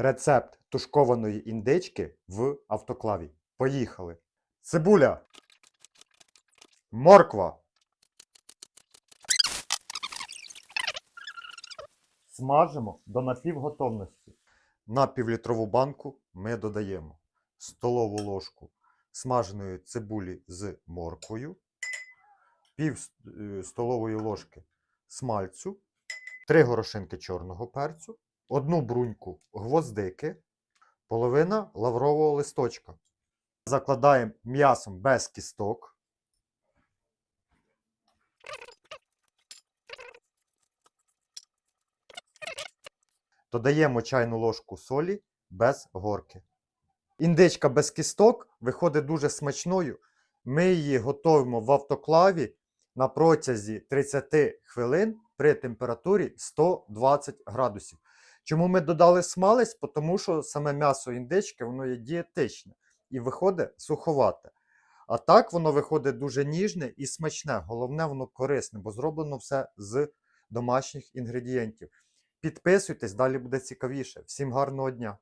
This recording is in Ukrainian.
Рецепт тушкованої індички в автоклаві. Поїхали. Цибуля. Морква. Смажимо до напівготовності. На півлітрову банку ми додаємо столову ложку смаженої цибулі з морквою, пів е, столової ложки смальцю, три горошинки чорного перцю, одну бруньку гвоздики, половина лаврового листочка. Закладаємо м'ясом без кісток. Додаємо чайну ложку солі без горки. Індичка без кісток виходить дуже смачною. Ми її готуємо в автоклаві на протязі 30 хвилин при температурі 120 градусів. Чому ми додали смалець? Тому що саме м'ясо індички воно є дієтичне і виходить суховате. А так воно виходить дуже ніжне і смачне. Головне, воно корисне, бо зроблено все з домашніх інгредієнтів. Підписуйтесь, далі буде цікавіше. Всім гарного дня!